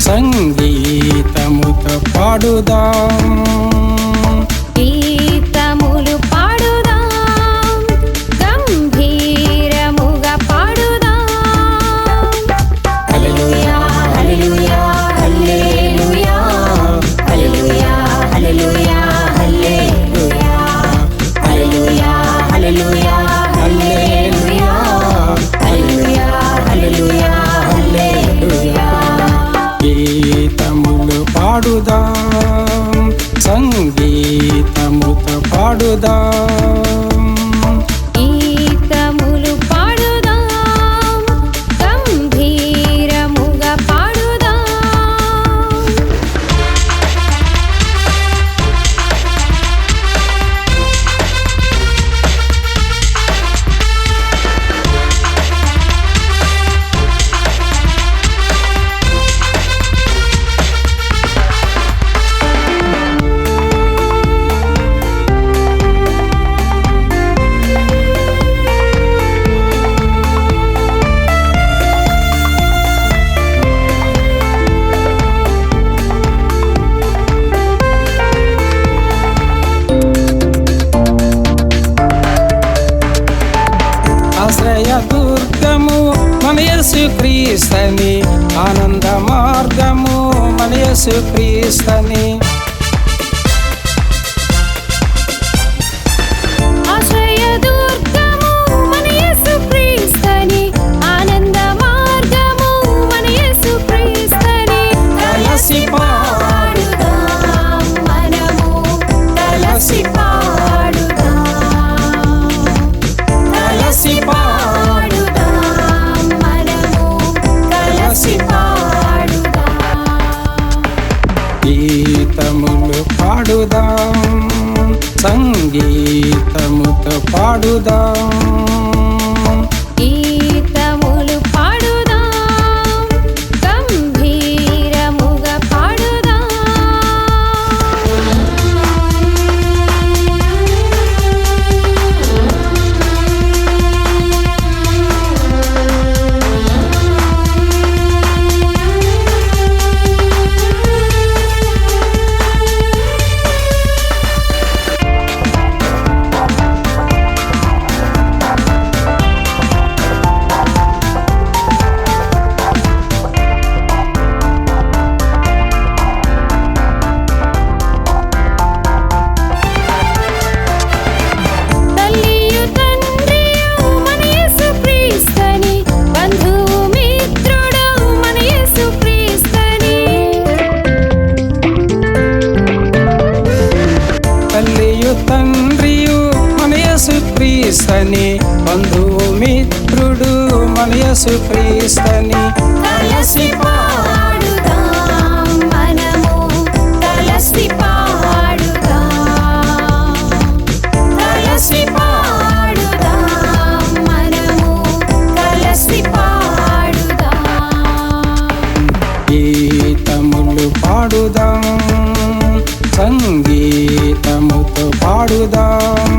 సంగీతముతో పాడుదాం. பாடுதா? జయ దుర్గము మన యేసు క్రీస్తని ఆనంద మార్గము మన యేసు క్రీస్తని పాడుదాం. సంగీతముతో పాడుదాం. బంధువు మిత్రుడు మన యసు క్రీస్తని కలిసి గీతములు పాడుదాం సంగీతముతో పాడుదాం.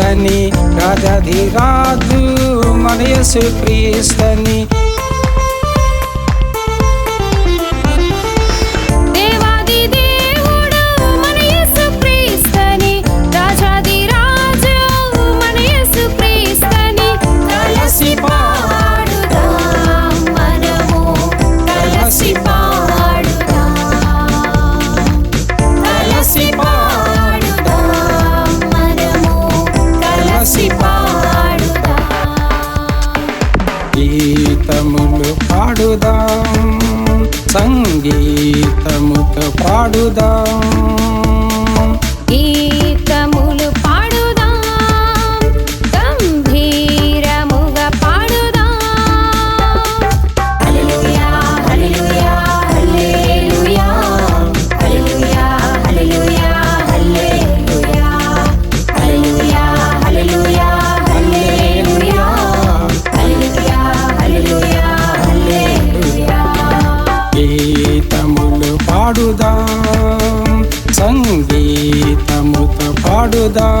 క్రీస్తని రాజాధిరాజు మన యేసు క్రీస్తని పాడుదాం సంగీతముతో పాడుదాం గీతములు ajudar